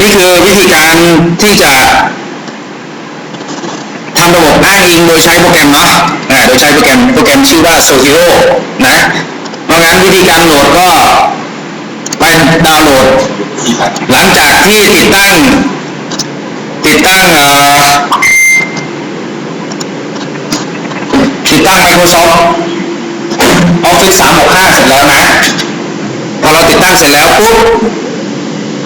นี่คือวิธีการที่จะทำระบบอ้างอิงโดยใช้โปรแกรมเนาะโดยใช้โปรแกรมโปรแกรมชื่อว่า Zotero นะ เพราะงั้นวิธีการโหลดก็ไปดาวน์โหลด หลังจากที่ติดตั้ง ติดตั้งเอ่อติดตั้ง Microsoft Office 365 เสร็จแล้วนะ พอเราติดตั้งเสร็จแล้วปุ๊บ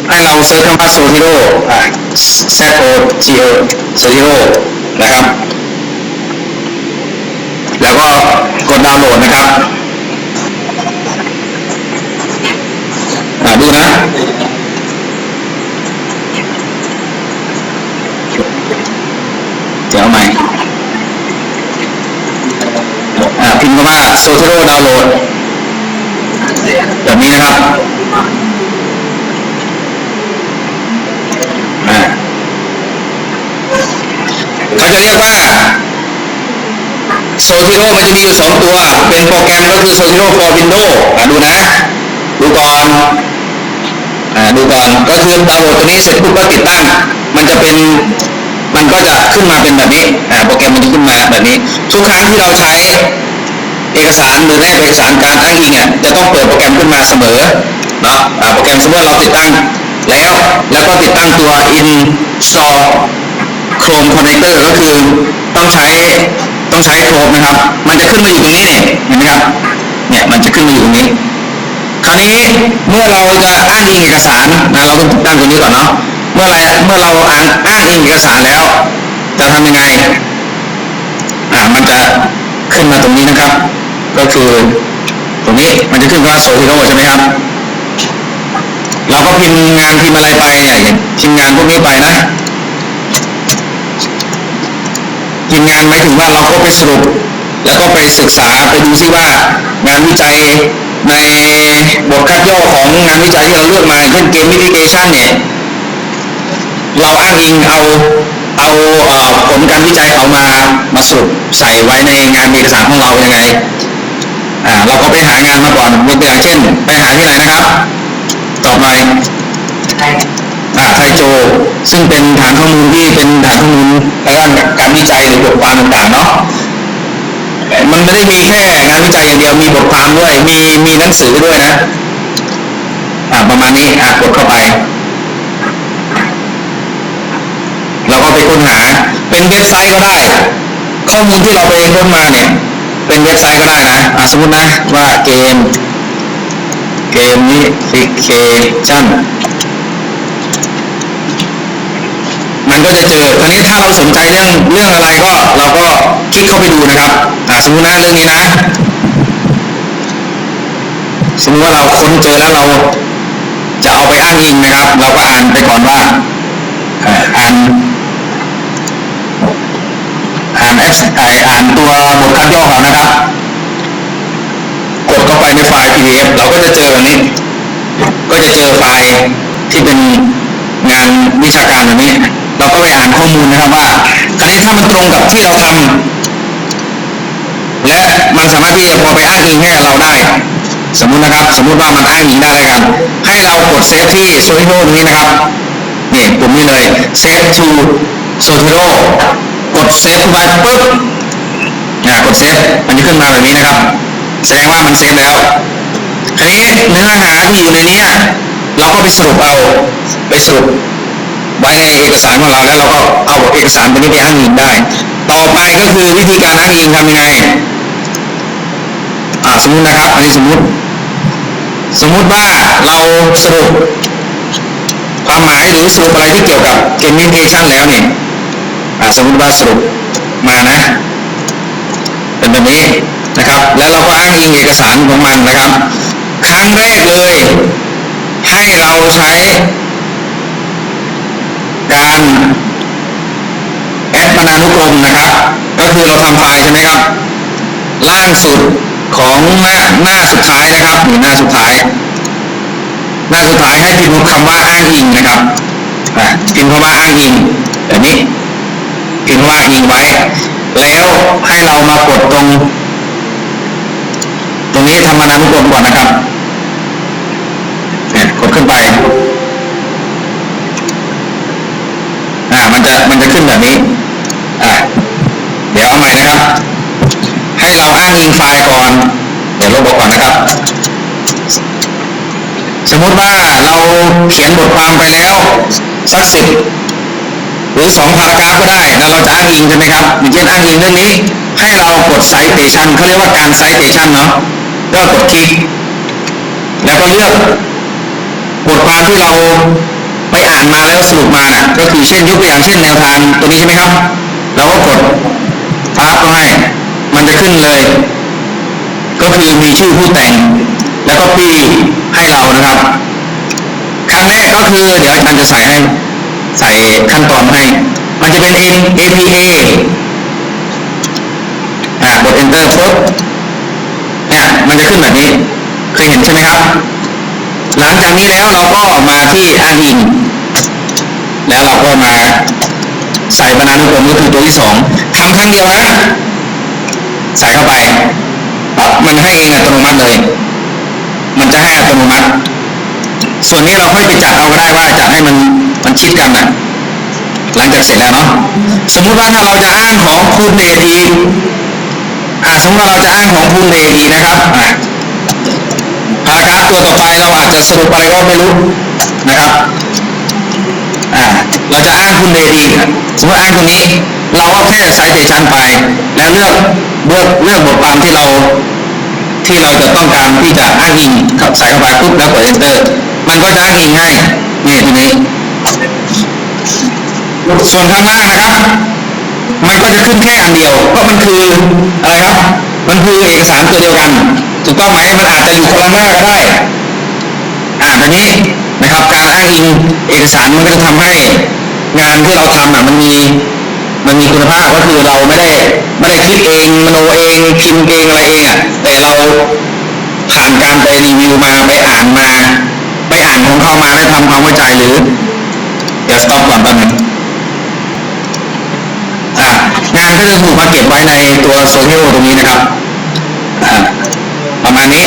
ให้เราเซิร์ชคำว่า Zotero อ่า Z O T O Zotero นะครับ แล้วก็กดดาวน์โหลดนะครับอ่าดูนะเดี๋ยวใหม่อ่าพิมพ์คำว่า Zotero ดาวน์โหลดแบบนี้นะครับอ่า เขาจะเรียกว่าโซทิโร่มันจะมีอยู่สองตัว เป็นโปรแกรมก็คือโซทิโร่ for Windows อะดูนะ ดูก่อนอ่าดูก่อนก็คือดาวน์โหลดตัวนี้เสร็จปุ๊บก็ติดตั้ง มันจะเป็นมันก็จะขึ้นมาเป็นแบบนี้อ่าโปรแกรมมันจะขึ้นมาแบบนี้ ทุกครั้งที่เราใช้เอกสารหรือแนบเอกสารการอ้างอิงอะจะต้องเปิดโปรแกรมขึ้นมาเสมอเนาะอ่าโปรแกรมสมมติเราติดตั้งแล้วแล้วก็ติดตั้งตัว install Chrome Connector ก็คือต้องใช้ต้องใช้ Chrome นะครับ มันจะขึ้นมาอยู่ตรงนี้เนี่ยเห็นไหมครับเนี่ยมันจะขึ้นมาอยู่ตรงนี้ คราวนี้เมื่อเราจะอ้างอิงเอกสารนะเราต้องตั้งตรงนี้ก่อนเนาะเมื่อไรเมื่อเราอ้างอ้างอิงเอกสารแล้ว จะทำยังไงอ่ามันจะขึ้นมาตรงนี้นะครับ ก็คือตรงนี้มันจะขึ้นว่าโซทิโรใช่ไหมครับเราก็พิมพ์งานพิมพ์อะไรไปเนี่ยพิมพ์งานพวกนี้ไปนะ ทีมงานหมายถึงว่าเราก็ไปสรุป แล้วก็ไปศึกษาไปดูซิว่างานวิจัยในบทคัดย่อของงานวิจัยที่เราเลือกมาอย่างเช่นเกมมิติเกชันเนี่ยเราอ้างอิงเอาเอาเอ่อผลการวิจัยเขามามาสรุปใส่ไว้ในงานเอกสารของเรายังไงอ่าเราก็ไปหางานมาก่อนยกตัวอย่างเช่น ไปหาที่ไหนนะครับตอบหน่อยอ่าไทโจ ซึ่งเป็นฐานข้อมูลที่เป็นฐาน ไม่มีแค่งานวิจัยอย่างเดียวมีบทความด้วยมีมีหนังสือด้วยนะอ่าประมาณนี้อ่ากดเข้าไปเราก็ไปค้นหาเป็นเว็บไซต์ก็ได้ ข้อมูลที่เราไปค้นมาเนี่ย เป็นเว็บไซต์ก็ได้นะอ่าสมมตินะว่าเกมเกมนี้ฟิกเคชั่นมันก็จะเจอคราวนี้ถ้าเราสนใจเรื่องเรื่องอะไรก็เราก็ คลิกเข้าไปดูนะครับสมมตินะเรื่องนี้นะ สมมติว่าเราค้นเจอแล้วเราจะเอาไปอ้างอิงนะครับ เราก็อ่านไปก่อนว่าอ่านอ่านแอปไออ่านตัวบทคัดย่อเขานะครับ กดเข้าไปในไฟล์ PDF เราก็จะเจอแบบนี้ ก็จะเจอไฟล์ที่เป็นงานวิชาการแบบนี้ เราก็ไปอ่านข้อมูลนะครับว่า คราวนี้ถ้ามันตรงกับที่เราทำ และมันสามารถที่จะพอไปอ้างอิงให้กับเราได้ สมมุตินะครับ สมมุติว่ามันอ้างอิงได้แล้วกัน ให้เรากดเซฟที่โซทิโรนี้นะครับนี่ปุ่มนี้เลย save to Zotero กดเซฟเข้าไปปุ๊บอ่ากดเซฟมันจะขึ้นมาแบบนี้นะครับ แสดงว่ามันเซฟแล้ว คราวนี้เนื้อหาที่อยู่ในนี้เราก็ไปสรุปเอาไปสรุปไว้ในเอกสารของเราแล้วเราก็เอาเอกสารตัวนี้ไปอ้างอิงได้ ต่อไปก็คือวิธีการอ้างอิงทำยังไง สมมตินะครับ อันนี้สมมติ สมมติว่าเราสรุปความหมายหรือสรุปอะไรที่เกี่ยวกับเกมมิเ t ชันแล้วเนี่ยสมมติว่าสรุปมานะ เป็นแบบนี้นะครับ แล้วเราก็อ้างอิงเอกสารของมันนะครับ ครั้งแรกเลย ให้เราใช้ การแอดบรรณานุกรมนะครับ ก็คือเราทำไฟล์ใช่ไหมครับ ล่างสุด ของหน้าหน้าสุดท้ายนะครับหรือหน้าสุดท้าย หน้าสุดท้ายให้พิมพ์คำว่าอ้างอิงนะครับพิมพ์คำว่าอ้างอิงแบบนี้พิมพ์ว่าอ้างอิงไว้ แล้วให้เรามากดตรง ตรงนี้ทำมานานุกรมก่อนนะครับกดขึ้นไปมันจะขึ้นแบบนี้อ่าเดี๋ยวเอาใหม่นะครับ ให้เราอ้างอิงไฟล์ก่อน เดี๋ยวลบออกก่อนนะครับ สมมติว่าเราเขียนบทความไปแล้ว สักสิบหรือสองพารากราฟก็ได้ แล้วเราจะอ้างอิงใช่ไหมครับอย่างเช่นอ้างอิงเรื่องนี้ ให้เรากด citation เขาเรียกว่าการ citation เนาะก็กดคลิก แล้วก็เลือกบทความที่เราไปอ่านมาแล้วสรุปมาน่ะก็คือเช่นยกตัวอย่างเช่นแนวทางตัวนี้ใช่ไหมครับ เราก็กดปั๊บก็ให้ จะขึ้นเลย ก็คือมีชื่อผู้แต่ง แล้วก็ปีให้เรานะครับ ครั้งแรกก็คือเดี๋ยวอาจารย์จะใส่ให้ใส่ขั้นตอนให้ มันจะเป็น N APA อ่ากด enter ปุ๊บเนี่ยมันจะขึ้นแบบนี้ เคยเห็นใช่ไหมครับ หลังจากนี้แล้วเราก็มาที่อ้างอิง แล้วเราก็มาใส่บรรณานุกรมก็คือตัวที่สองทำครั้งเดียวนะ ใส่เข้าไปปั๊บมันให้เองอัตโนมัติเลย มันจะให้อัตโนมัติ ส่วนนี้เราค่อยไปจัดเอาก็ได้ว่าจัดให้มันมันชิดกันนะหลังจากเสร็จแล้วเนาะสมมุติว่าถ้าเราจะอ้างของคูณเดทีอ่าสมมติว่าเราจะอ้างของคูณเดทีนะครับอ่าพารากราฟตัวต่อไปเราอาจจะสรุปอะไรก็ไม่รู้นะครับ อ่าเราจะอ้างคุณเดทอีสมมติอ้างตรงนี้ เราก็แค่ไซเตชันไป แล้วเลือกเลือกเลือกบทความที่เราที่เราจะต้องการที่จะอ้างอิงครับใส่เข้าไปปุ๊บแล้วกด enter มันก็จะอ้างอิงให้นี่ทีนี้ ส่วนข้างล่างนะครับ มันก็จะขึ้นแค่อันเดียวเพราะมันคืออะไรครับ มันคือเอกสารตัวเดียวกันถูกต้องไหมมันอาจจะอยู่คนละหน้าก็ได้อ่าแบบนี้ นะครับ การอ้างอิงเอกสารมันก็จะทำให้งานที่เราทำอะมันมีมันมีคุณภาพก็คือเราไม่ได้ไม่ได้คิดเองมโนเองพิมพ์เองอะไรเองอะแต่เราผ่านการไปรีวิวมาไปอ่านมาไปอ่านของเขามาได้ทำความเข้าใจหรือเดี๋ยวสต็อปก่อนแป๊บนึงอะงานก็จะถูกมาเก็บไว้ในตัวโซเชียลตรงนี้นะครับอ่าประมาณนี้